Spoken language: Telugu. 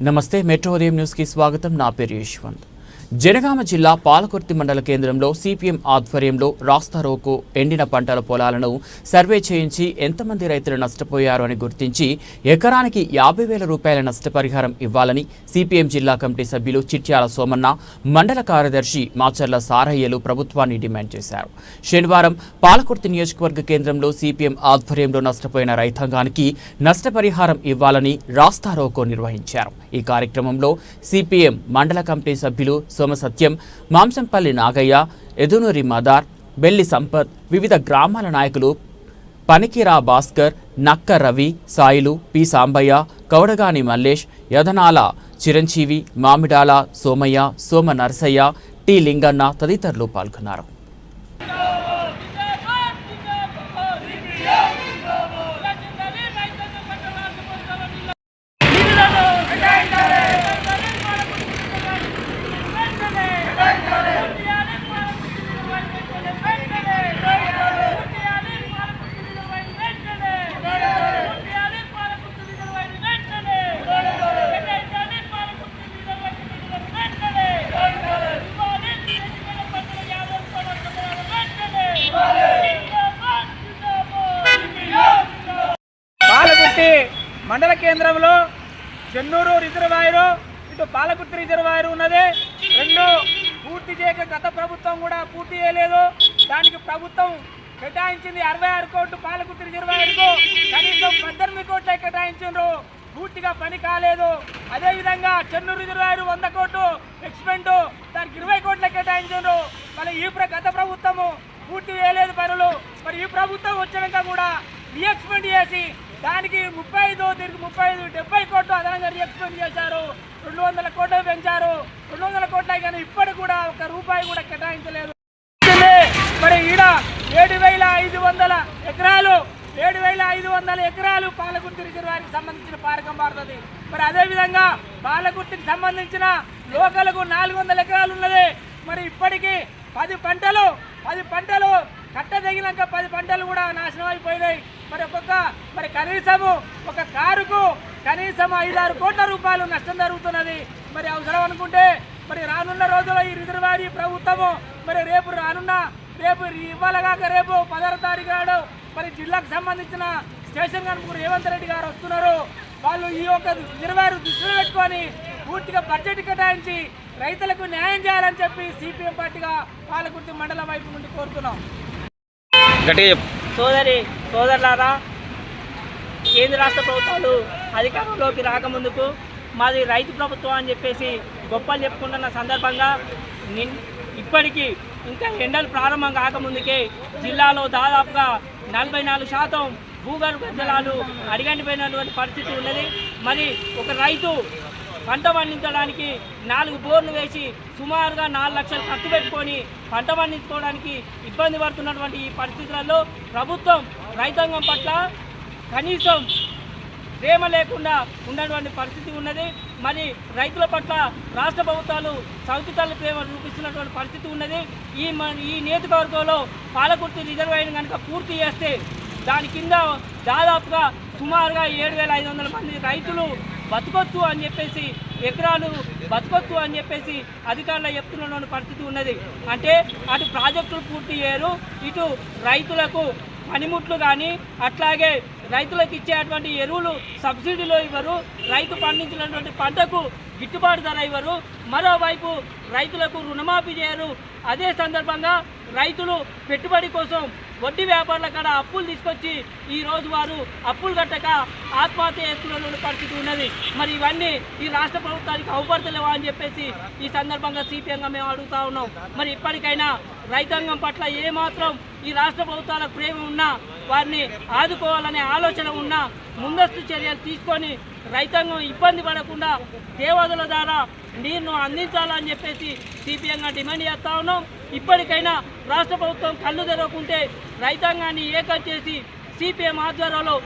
నమస్తే మెట్రో ఉదయం న్యూస్కి స్వాగతం. నా పేరు యశ్వంత్. జనగామ జిల్లా పాలకుర్తి మండల కేంద్రంలో సిపిఎం ఆధ్వర్యంలో రాస్తారోకు ఎండిన పంటల పొలాలను సర్వే చేయించి ఎంతమంది రైతులు నష్టపోయారు అని గుర్తించి ఎకరానికి యాభై వేల రూపాయల నష్టపరిహారం ఇవ్వాలని సిపిఎం జిల్లా కమిటీ సభ్యులు చిట్యాల సోమన్న మండల కార్యదర్శి మాచర్ల సారయ్యలు ప్రభుత్వాన్ని డిమాండ్ చేశారు. శనివారం పాలకుర్తి నియోజకవర్గ కేంద్రంలో సిపిఎం ఆధ్వర్యంలో నష్టపోయిన రైతాంగానికి నష్టపరిహారం ఇవ్వాలని రాస్తారోకో నిర్వహించారు. ఈ కార్యక్రమంలో సిపిఎం మండల కమిటీ సభ్యులు సోమసత్యం మాంసంపల్లి నాగయ్య ఎదునూరి మదార్ బెల్లి సంపత్ వివిధ గ్రామాల నాయకులు పనికిరా భాస్కర్ నక్క రవి సాయిలు పి సాంబయ్య కౌడగాని మల్లేష్ యదనాల చిరంజీవి మామిడాల సోమయ్య సోమ నరసయ్య టి లింగన్న తదితరులు పాల్గొన్నారు. మండల కేంద్రంలో చెన్నూరు రిజర్వాయరు ఇటు పాలకుర్తి రిజర్వాయరు ఉన్నది. రెండు పూర్తి చేయక గత ప్రభుత్వం కూడా పూర్తి చేయలేదు. దానికి ప్రభుత్వం కేటాయించింది అరవై ఆరు కోట్లు పాలకుర్తి రిజర్వాయర్కు. కనీసం పద్దెనిమిది కోట్లే కేటాయించారు పూర్తిగా పని కాలేదు. అదేవిధంగా చెన్నూరు రిజర్వాయర్ వంద కోట్లు ఎక్స్పెంట్ దానికి ఇరవై కోట్ల కేటాయించారు మరి ఈ ప్ర గత ప్రభుత్వము పూర్తి చేయలేదు పనులు. మరి ఈ ప్రభుత్వం వచ్చినాక కూడా రీఎక్స్పెండ్ చేసి దానికి ముప్పై ఐదు తిరిగి ముప్పై ఐదు డెబ్బై కోట్లు అదనంగా రీఎక్స్పెండ్ చేశారు. రెండు వందల కోట్లు పెంచారు. రెండు వందల కోట్ల కానీ ఇప్పటికి కూడా ఒక రూపాయి కూడా కేటాయించలేదు. మరి ఈడ ఏడు వేల ఐదు వందల ఎకరాలు ఏడు వేల ఐదు వందల ఎకరాలు పాలకుర్తి రిజర్వాయర్కి సంబంధించిన పారకం మారుతుంది మరి అదేవిధంగా పాలకుర్తికి సంబంధించిన లోకలకు నాలుగు వందల ఎకరాలు ఉన్నది. మరి ఇప్పటికీ పది పంటలు పది పంటలు కట్ట తగినాక పది పంటలు కూడా నాశనం అయిపోయినాయి. మరి ఒక్కొక్క మరి కనీసము ఒక కారుకు కనీసం ఐదారు కోట్ల రూపాయలు నష్టం జరుగుతున్నది. మరి అవసరం అనుకుంటే మరి రానున్న రోజుల్లో ఈ రిజర్వాయర్ ప్రభుత్వము మరి రేపు రానున్న రేపు ఇవ్వాలగాక రేపు పదహారు తారీఖు నాడు మరి జిల్లాకు సంబంధించిన స్టేషన్ కనుక రేవంత్ రెడ్డి గారు వస్తున్నారు. వాళ్ళు ఈ యొక్క రిజర్వాయర్ దృష్టిలో పెట్టుకొని పూర్తిగా బడ్జెట్ కేటాయించి రైతులకు న్యాయం చేయాలని చెప్పి సిపిఎం పార్టీగా పాలకుర్తి మండలం వైపు నుండి కోరుతున్నాం. గట్టిగా చెప్పు. సోదరి సోదరులారా కేంద్ర రాష్ట్ర ప్రభుత్వాలు అధికారంలోకి రాకముందుకు మాది రైతు ప్రభుత్వం అని చెప్పేసి గొప్పలు చెప్పుకుంటున్న సందర్భంగా నిన్ ఇప్పటికీ ఇంకా ఎండలు ప్రారంభం కాకముందుకే జిల్లాలో దాదాపుగా నలభై నాలుగు శాతం భూగర్భ జలాలు అడిగండిపోయినటువంటి పరిస్థితి ఉన్నది. మరి ఒక రైతు పంట పండించడానికి నాలుగు బోర్లు వేసి సుమారుగా నాలుగు లక్షలు ఖర్చు పెట్టుకొని పంట పండించుకోవడానికి ఇబ్బంది పడుతున్నటువంటి ఈ పరిస్థితులలో ప్రభుత్వం రైతాంగం పట్ల కనీసం ప్రేమ లేకుండా ఉన్నటువంటి పరిస్థితి ఉన్నది. మరి రైతుల పట్ల రాష్ట్ర ప్రభుత్వాలు సౌతి తల్లి ప్రేమ చూపిస్తున్నటువంటి పరిస్థితి ఉన్నది. ఈ ఈ నియోజకవర్గంలో పాలకుర్తి రిజర్వాయర్ కనుక పూర్తి చేస్తే దాని కింద దాదాపుగా సుమారుగా ఏడు వేల ఐదు వందల మంది రైతులు బతకొచ్చు అని చెప్పేసి ఎకరాలు బతకొచ్చు అని చెప్పేసి అధికారులు చెప్తున్న పరిస్థితి ఉన్నది. అంటే అటు ప్రాజెక్టులు పూర్తి చేయరు ఇటు రైతులకు పనిముట్లు కానీ అట్లాగే రైతులకు ఇచ్చేటువంటి ఎరువులు సబ్సిడీలో ఇవ్వరు రైతు పండించినటువంటి పంటకు గిట్టుబాటు ధర ఇవ్వరు మరోవైపు రైతులకు రుణమాఫీ చేయరు. అదే సందర్భంగా రైతులు పెట్టుబడి కోసం వడ్డీ వ్యాపారుల కాడ అప్పులు తీసుకొచ్చి ఈరోజు వారు అప్పులు కట్టక ఆత్మహత్య చేస్తున్న పరిస్థితి ఉన్నది. మరి ఇవన్నీ ఈ రాష్ట్ర ప్రభుత్వానికి అవపడతలేవా అని చెప్పేసి ఈ సందర్భంగా సిపిఎంగా మేము అడుగుతా ఉన్నాం. మరి ఇప్పటికైనా రైతాంగం పట్ల ఏమాత్రం ఈ రాష్ట్ర ప్రభుత్వాలకు ప్రేమ ఉన్నా వారిని ఆదుకోవాలనే ఆలోచన ఉన్నా ముందస్తు చర్యలు తీసుకొని రైతాంగం ఇబ్బంది పడకుండా దేవతల ద్వారా నీరును అందించాలని చెప్పేసి సిపిఎంగా డిమాండ్ చేస్తా ఉన్నాం. ఇప్పటికైనా రాష్ట్ర ప్రభుత్వం కళ్ళు తెరవకుంటే రైతాంగాన్ని ఏకం చేసి సిపిఎం ఆధ్వర్యంలో